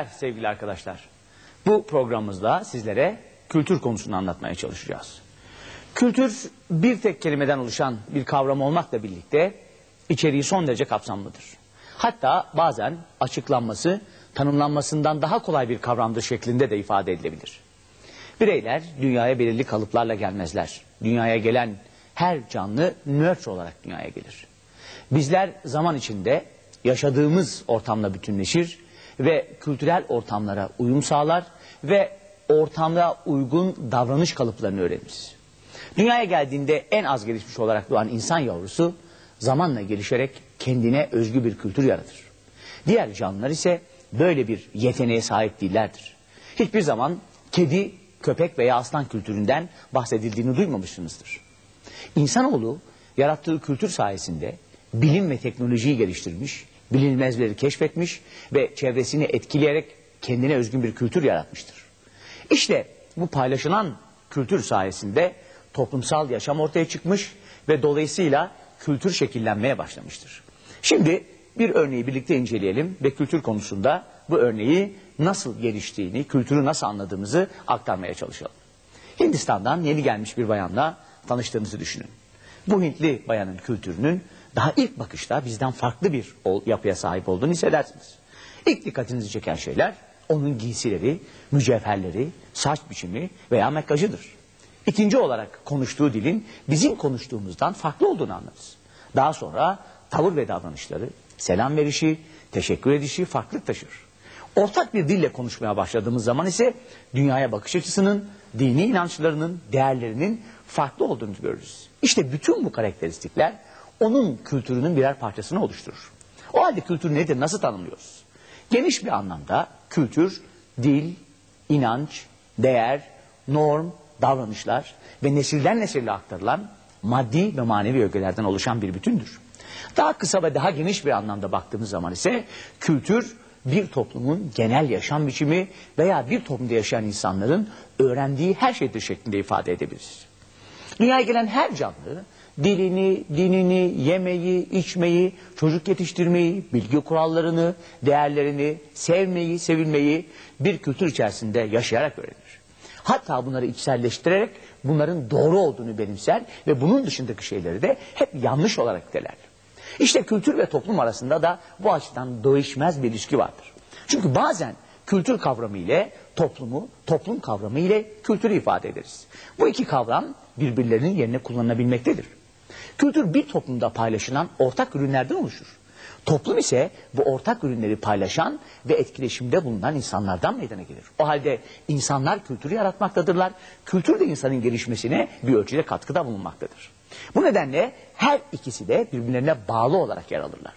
günler sevgili arkadaşlar. Bu programımızda sizlere kültür konusunu anlatmaya çalışacağız. Kültür bir tek kelimeden oluşan bir kavram olmakla birlikte içeriği son derece kapsamlıdır. Hatta bazen açıklanması tanımlanmasından daha kolay bir kavramdır şeklinde de ifade edilebilir. Bireyler dünyaya belirli kalıplarla gelmezler. Dünyaya gelen her canlı nurture olarak dünyaya gelir. Bizler zaman içinde yaşadığımız ortamla bütünleşir ve kültürel ortamlara uyum sağlar ve ortamda uygun davranış kalıplarını öğreniriz. Dünyaya geldiğinde en az gelişmiş olarak doğan insan yavrusu zamanla gelişerek kendine özgü bir kültür yaratır. Diğer canlılar ise böyle bir yeteneğe sahip değillerdir. Hiçbir zaman kedi, köpek veya aslan kültüründen bahsedildiğini duymamışsınızdır. İnsanoğlu yarattığı kültür sayesinde bilim ve teknolojiyi geliştirmiş, bilinmezleri keşfetmiş ve çevresini etkileyerek kendine özgün bir kültür yaratmıştır. İşte bu paylaşılan kültür sayesinde toplumsal yaşam ortaya çıkmış ve dolayısıyla kültür şekillenmeye başlamıştır. Şimdi bir örneği birlikte inceleyelim ve kültür konusunda bu örneği nasıl geliştiğini, kültürü nasıl anladığımızı aktarmaya çalışalım. Hindistan'dan yeni gelmiş bir bayanla tanıştığınızı düşünün. Bu Hintli bayanın kültürünün daha ilk bakışta bizden farklı bir yapıya sahip olduğunu hissedersiniz. İlk dikkatinizi çeken şeyler onun giysileri, mücevherleri, saç biçimi veya makyajıdır. İkinci olarak konuştuğu dilin bizim konuştuğumuzdan farklı olduğunu anlarız. Daha sonra tavır ve davranışları, selam verişi, teşekkür edişi farklılık taşır. Ortak bir dille konuşmaya başladığımız zaman ise dünyaya bakış açısının, dini inançlarının, değerlerinin farklı olduğunu görürüz. İşte bütün bu karakteristikler onun kültürünün birer parçasını oluşturur. O halde kültür nedir, nasıl tanımlıyoruz? Geniş bir anlamda kültür, dil, inanç, değer, norm, davranışlar ve nesilden nesille aktarılan maddi ve manevi ögelerden oluşan bir bütündür. Daha kısa ve daha geniş bir anlamda baktığımız zaman ise kültür bir toplumun genel yaşam biçimi veya bir toplumda yaşayan insanların öğrendiği her şeydir şeklinde ifade edebiliriz. Dünyaya gelen her canlı dilini, dinini, yemeyi, içmeyi, çocuk yetiştirmeyi, bilgi kurallarını, değerlerini, sevmeyi, sevilmeyi bir kültür içerisinde yaşayarak öğrenir. Hatta bunları içselleştirerek bunların doğru olduğunu benimser ve bunun dışındaki şeyleri de hep yanlış olarak niteler. İşte kültür ve toplum arasında da bu açıdan değişmez bir ilişki vardır. Çünkü bazen kültür kavramı ile toplumu, toplum kavramı ile kültürü ifade ederiz. Bu iki kavram birbirlerinin yerine kullanılabilmektedir. Kültür bir toplumda paylaşılan ortak ürünlerden oluşur. Toplum ise bu ortak ürünleri paylaşan ve etkileşimde bulunan insanlardan meydana gelir. O halde insanlar kültürü yaratmaktadırlar. Kültür de insanın gelişmesine bir ölçüde katkıda bulunmaktadır. Bu nedenle her ikisi de birbirlerine bağlı olarak yer alırlar.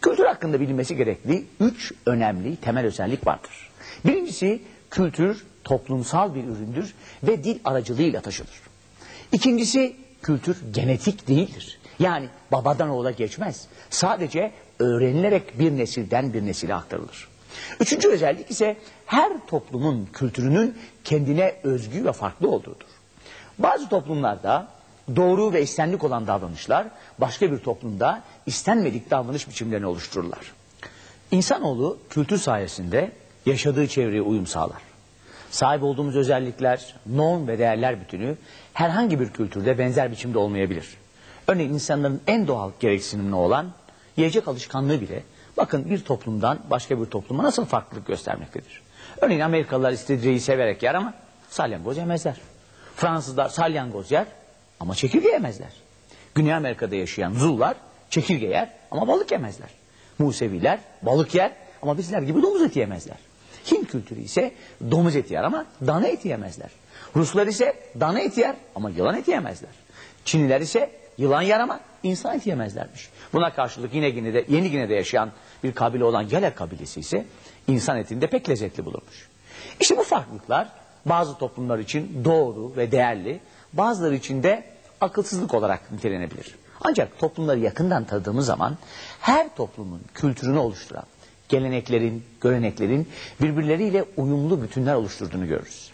Kültür hakkında bilinmesi gerekli üç önemli temel özellik vardır. Birincisi kültür toplumsal bir üründür ve dil aracılığıyla taşınır. İkincisi kültür genetik değildir. Yani babadan oğula geçmez. Sadece öğrenilerek bir nesilden bir nesile aktarılır. Üçüncü özellik ise her toplumun kültürünün kendine özgü ve farklı olduğudur. Bazı toplumlarda doğru ve istenlik olan davranışlar başka bir toplumda istenmedik davranış biçimlerini oluştururlar. İnsanoğlu kültür sayesinde yaşadığı çevreye uyum sağlar. Sahip olduğumuz özellikler, norm ve değerler bütünü herhangi bir kültürde benzer biçimde olmayabilir. Örneğin insanların en doğal gereksinimli olan yiyecek alışkanlığı bile bakın bir toplumdan başka bir topluma nasıl farklılık göstermektedir. Örneğin Amerikalılar istiridyeyi severek yer ama salyangoz yemezler. Fransızlar salyangoz yer ama çekirge yemezler. Güney Amerika'da yaşayan Zullar çekirge yer ama balık yemezler. Museviler balık yer ama bizler gibi domuz eti yemezler. Hint kültürü ise domuz eti yer ama dana eti yemezler. Ruslar ise dana eti yer ama yılan eti yemezler. Çinliler ise yılan yer ama insan eti yemezlermiş. Buna karşılık yine Gine'de, Yeni Gine'de yaşayan bir kabile olan Yale kabilesi ise insan etini de pek lezzetli bulurmuş. İşte bu farklılıklar bazı toplumlar için doğru ve değerli, bazıları için de akılsızlık olarak nitelenebilir. Ancak toplumları yakından tanıdığımız zaman her toplumun kültürünü oluşturan geleneklerin, göreneklerin birbirleriyle uyumlu bütünler oluşturduğunu görürüz.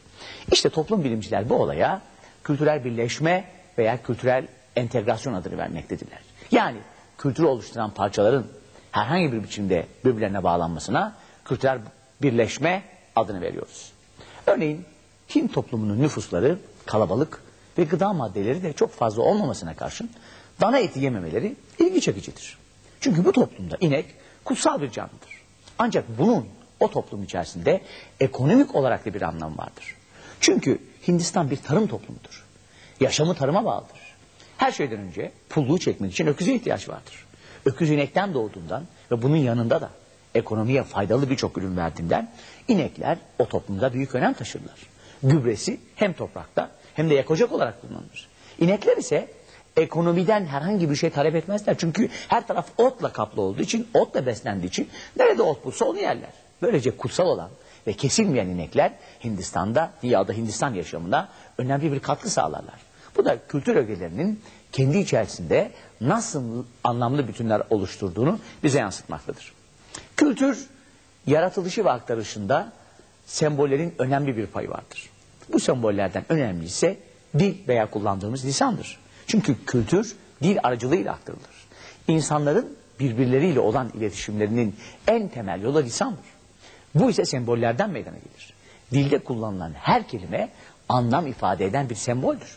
İşte toplum bilimciler bu olaya kültürel birleşme veya kültürel entegrasyon adını vermektedirler. Yani kültürü oluşturan parçaların herhangi bir biçimde birbirlerine bağlanmasına kültürel birleşme adını veriyoruz. Örneğin Hint toplumunun nüfusları kalabalık ve gıda maddeleri de çok fazla olmamasına karşın dana eti yememeleri ilgi çekicidir. Çünkü bu toplumda inek kutsal bir canlıdır. Ancak bunun o toplum içerisinde ekonomik olarak da bir anlam vardır. Çünkü Hindistan bir tarım toplumudur. Yaşamı tarıma bağlıdır. Her şeyden önce pulluğu çekmek için öküze ihtiyaç vardır. Öküz inekten doğduğundan ve bunun yanında da ekonomiye faydalı birçok ürün verdiğinden inekler o toplumda büyük önem taşırlar. Gübresi hem toprakta hem de yakacak olarak kullanılır. İnekler ise ekonomiden herhangi bir şey talep etmezler. Çünkü her taraf otla kaplı olduğu için, otla beslendiği için nerede ot bulsa onu yerler. Böylece kutsal olan ve kesilmeyen inekler Hindistan'da, dünyada Hindistan yaşamına önemli bir katkı sağlarlar. Bu da kültür ögelerinin kendi içerisinde nasıl anlamlı bütünler oluşturduğunu bize yansıtmaktadır. Kültür, yaratılışı ve aktarışında sembollerin önemli bir payı vardır. Bu sembollerden önemli ise dil veya kullandığımız lisandır. Çünkü kültür dil aracılığıyla aktarılır. İnsanların birbirleriyle olan iletişimlerinin en temel yolu lisandır. Bu ise sembollerden meydana gelir. Dilde kullanılan her kelime anlam ifade eden bir semboldür.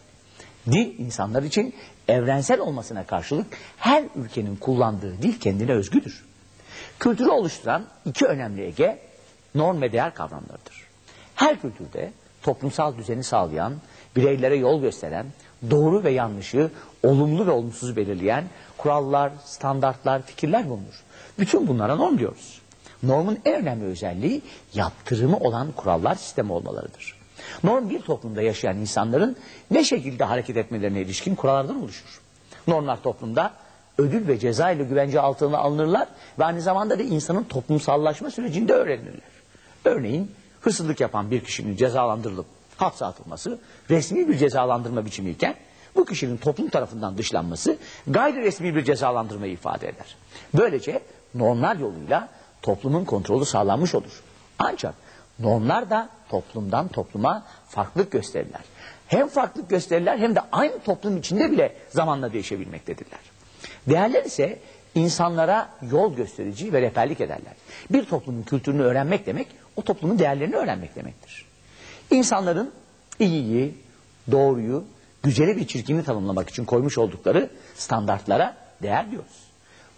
Dil insanlar için evrensel olmasına karşılık her ülkenin kullandığı dil kendine özgüdür. Kültürü oluşturan iki önemli ege norm ve değer kavramlarıdır. Her kültürde toplumsal düzeni sağlayan, bireylere yol gösteren, doğru ve yanlışı, olumlu ve olumsuzu belirleyen kurallar, standartlar, fikirler bulunur. Bütün bunlara norm diyoruz. Normun en önemli özelliği yaptırımı olan kurallar sistemi olmalarıdır. Norm bir toplumda yaşayan insanların ne şekilde hareket etmelerine ilişkin kurallardan oluşur. Normlar toplumda ödül ve ceza ile güvence altına alınırlar ve aynı zamanda da insanın toplumsallaşma sürecinde öğrenirler. Örneğin hırsızlık yapan bir kişinin cezalandırılıp hapse atılması resmi bir cezalandırma biçimiyken bu kişinin toplum tarafından dışlanması gayri resmi bir cezalandırmayı ifade eder. Böylece normlar yoluyla toplumun kontrolü sağlanmış olur. Ancak normlar da toplumdan topluma farklılık gösterirler. Hem farklılık gösterirler hem de aynı toplum içinde bile zamanla değişebilmektedirler. Değerler ise insanlara yol gösterici ve rehberlik ederler. Bir toplumun kültürünü öğrenmek demek, o toplumun değerlerini öğrenmek demektir. İnsanların iyiyi, doğruyu, güzeli ve çirkini tanımlamak için koymuş oldukları standartlara değer diyoruz.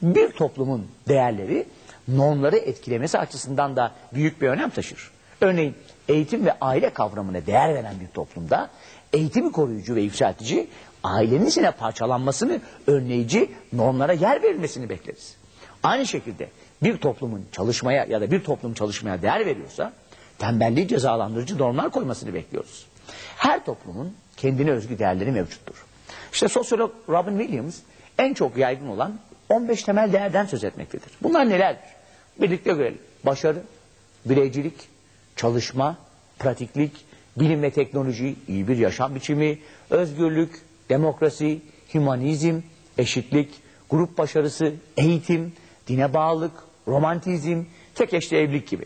Bir toplumun değerleri normları etkilemesi açısından da büyük bir önem taşır. Örneğin eğitim ve aile kavramına değer veren bir toplumda eğitimi koruyucu ve yükseltici, ailenin içine parçalanmasını önleyici normlara yer verilmesini bekleriz. Aynı şekilde bir toplumun çalışmaya ya da bir toplum çalışmaya değer veriyorsa tembelliği cezalandırıcı normlar koymasını bekliyoruz. Her toplumun kendine özgü değerleri mevcuttur. İşte sosyolog Robin Williams en çok yaygın olan 15 temel değerden söz etmektedir. Bunlar nelerdir? Birlikte görelim. Başarı, bireycilik, çalışma, pratiklik, bilim ve teknoloji, iyi bir yaşam biçimi, özgürlük, demokrasi, humanizm, eşitlik, grup başarısı, eğitim, dine bağlılık, romantizm, tek eşli evlilik gibi.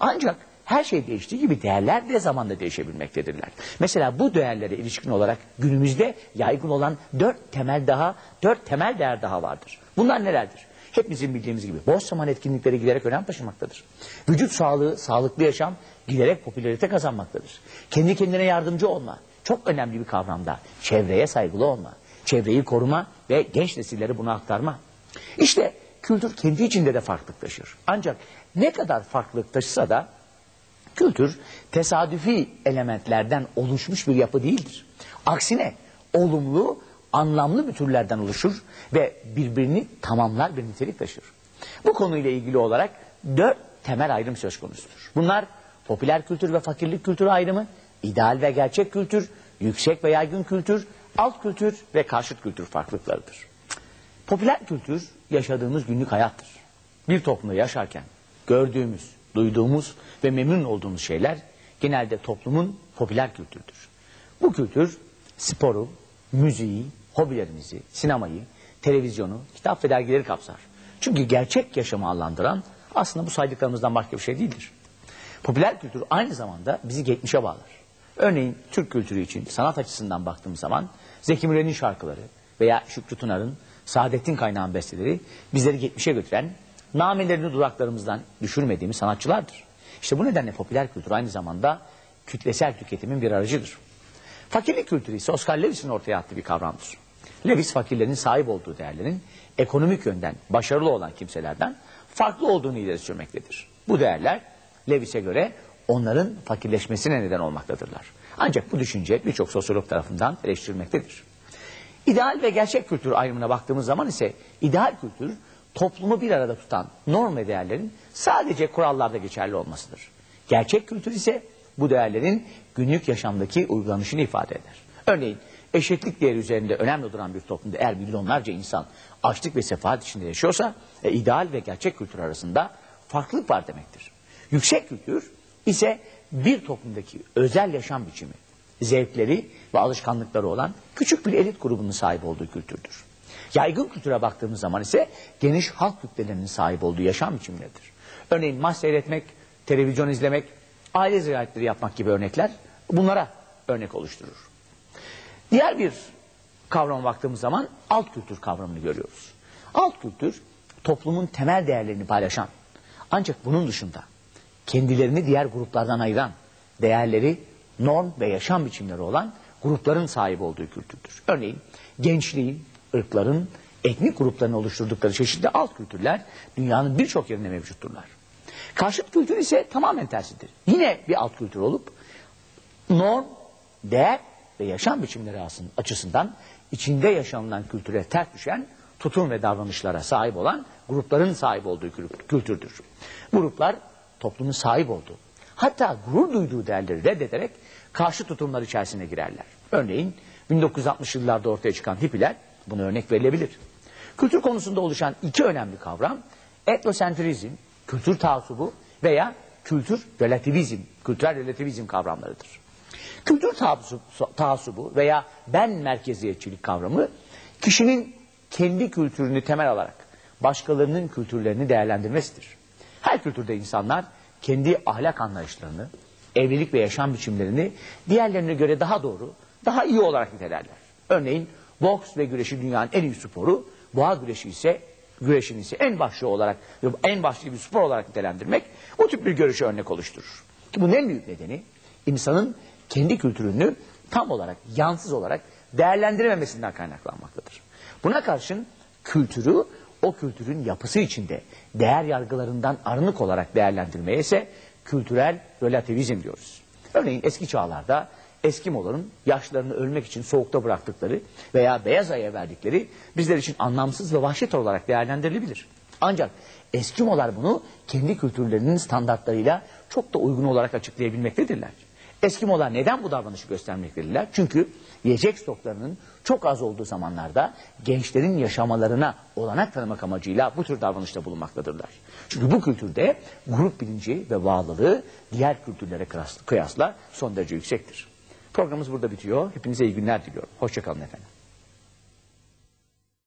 Ancak her şey değiştiği gibi değerler de zamanla değişebilmektedirler. Mesela bu değerlere ilişkin olarak günümüzde yaygın olan dört temel daha, dört temel değer daha vardır. Bunlar nelerdir? Hepimizin bildiğimiz gibi boş zaman etkinlikleri giderek önem taşımaktadır. Vücut sağlığı, sağlıklı yaşam giderek popülarite kazanmaktadır. Kendi kendine yardımcı olma çok önemli bir kavramda. Çevreye saygılı olma, çevreyi koruma ve genç nesilleri bunu aktarma. İşte kültür kendi içinde de farklılık taşır. Ancak ne kadar farklılık taşısa da kültür tesadüfi elementlerden oluşmuş bir yapı değildir. Aksine olumlu, anlamlı bütünlerden oluşur ve birbirini tamamlar bir nitelik taşır. Bu konuyla ilgili olarak dört temel ayrım söz konusudur. Bunlar popüler kültür ve fakirlik kültürü ayrımı, ideal ve gerçek kültür, yüksek ve yaygın kültür, alt kültür ve karşıt kültür farklılıklarıdır. Popüler kültür yaşadığımız günlük hayattır. Bir toplumda yaşarken gördüğümüz, duyduğumuz ve memnun olduğumuz şeyler genelde toplumun popüler kültürdür. Bu kültür sporu, müziği, hobilerimizi, sinemayı, televizyonu, kitap ve dergileri kapsar. Çünkü gerçek yaşamı anlandıran aslında bu saydıklarımızdan başka bir şey değildir. Popüler kültür aynı zamanda bizi geçmişe bağlar. Örneğin Türk kültürü için sanat açısından baktığımız zaman Zeki Müren'in şarkıları veya Şükrü Tunar'ın Saadettin Kaynağ'ın besteleri bizleri geçmişe götüren namelerini dudaklarımızdan düşürmediğimiz sanatçılardır. İşte bu nedenle popüler kültür aynı zamanda kütlesel tüketimin bir aracıdır. Fakirlik kültürü ise Oscar Lewis'in ortaya attığı bir kavramdır. Lewis fakirlerin sahip olduğu değerlerin ekonomik yönden başarılı olan kimselerden farklı olduğunu ileri sürmektedir. Bu değerler Lewis'e göre onların fakirleşmesine neden olmaktadırlar. Ancak bu düşünce birçok sosyolog tarafından eleştirilmektedir. İdeal ve gerçek kültür ayrımına baktığımız zaman ise ideal kültür toplumu bir arada tutan norm ve değerlerin sadece kurallarda geçerli olmasıdır. Gerçek kültür ise bu değerlerin günlük yaşamdaki uygulanışını ifade eder. Örneğin eşitlik değeri üzerinde önemli duran bir toplumda eğer milyonlarca insan açlık ve sefahat içinde yaşıyorsa e, ideal ve gerçek kültür arasında farklılık var demektir. Yüksek kültür ise bir toplumdaki özel yaşam biçimi, zevkleri ve alışkanlıkları olan küçük bir elit grubunun sahip olduğu kültürdür. Yaygın kültüre baktığımız zaman ise geniş halk kütlelerinin sahip olduğu yaşam biçimleridir. Örneğin maç seyretmek, televizyon izlemek, aile ziyaretleri yapmak gibi örnekler bunlara örnek oluşturur. Diğer bir kavrama baktığımız zaman alt kültür kavramını görüyoruz. Alt kültür toplumun temel değerlerini paylaşan ancak bunun dışında kendilerini diğer gruplardan ayıran değerleri, norm ve yaşam biçimleri olan grupların sahip olduğu kültürdür. Örneğin gençliğin, ırkların, etnik grupların oluşturdukları çeşitli alt kültürler dünyanın birçok yerinde mevcutturlar. Karşıt kültür ise tamamen tersidir. Yine bir alt kültür olup norm, değer ve yaşam biçimleri açısından içinde yaşanılan kültüre ters düşen tutum ve davranışlara sahip olan grupların sahip olduğu kültürdür. Gruplar toplumun sahip olduğu, hatta gurur duyduğu değerleri reddederek karşı tutumlar içerisine girerler. Örneğin 1960 yıllarda ortaya çıkan hippiler buna örnek verilebilir. Kültür konusunda oluşan iki önemli kavram etnosentrizm, kültür taassubu veya kültür relativizm, kültürel relativizm kavramlarıdır. Kültür taassubu veya ben merkeziyetçilik kavramı kişinin kendi kültürünü temel alarak başkalarının kültürlerini değerlendirmesidir. Her kültürde insanlar kendi ahlak anlayışlarını, evlilik ve yaşam biçimlerini diğerlerine göre daha doğru, daha iyi olarak nitelerler. Örneğin boks ve güreşi dünyanın en iyi sporu, boğa güreşi ise güreşin ise en başlı olarak en başlı bir spor olarak nitelendirmek bu tip bir görüşe örnek oluşturur. Ki bunun en büyük nedeni insanın kendi kültürünü tam olarak, yansız olarak değerlendirememesinden kaynaklanmaktadır. Buna karşın kültürü o kültürün yapısı içinde değer yargılarından arınık olarak değerlendirmeye ise kültürel relativizm diyoruz. Örneğin eski çağlarda Eskimoların yaşlarını ölmek için soğukta bıraktıkları veya beyaz aya verdikleri bizler için anlamsız ve vahşet olarak değerlendirilebilir. Ancak Eskimolar bunu kendi kültürlerinin standartlarıyla çok da uygun olarak açıklayabilmektedirler. Eskimolar neden bu davranışı göstermektedirler? Çünkü yiyecek stoklarının çok az olduğu zamanlarda gençlerin yaşamalarına olanak tanımak amacıyla bu tür davranışta bulunmaktadırlar. Çünkü bu kültürde grup bilinci ve bağlılığı diğer kültürlere kıyasla son derece yüksektir. Programımız burada bitiyor. Hepinize iyi günler diliyorum. Hoşçakalın efendim.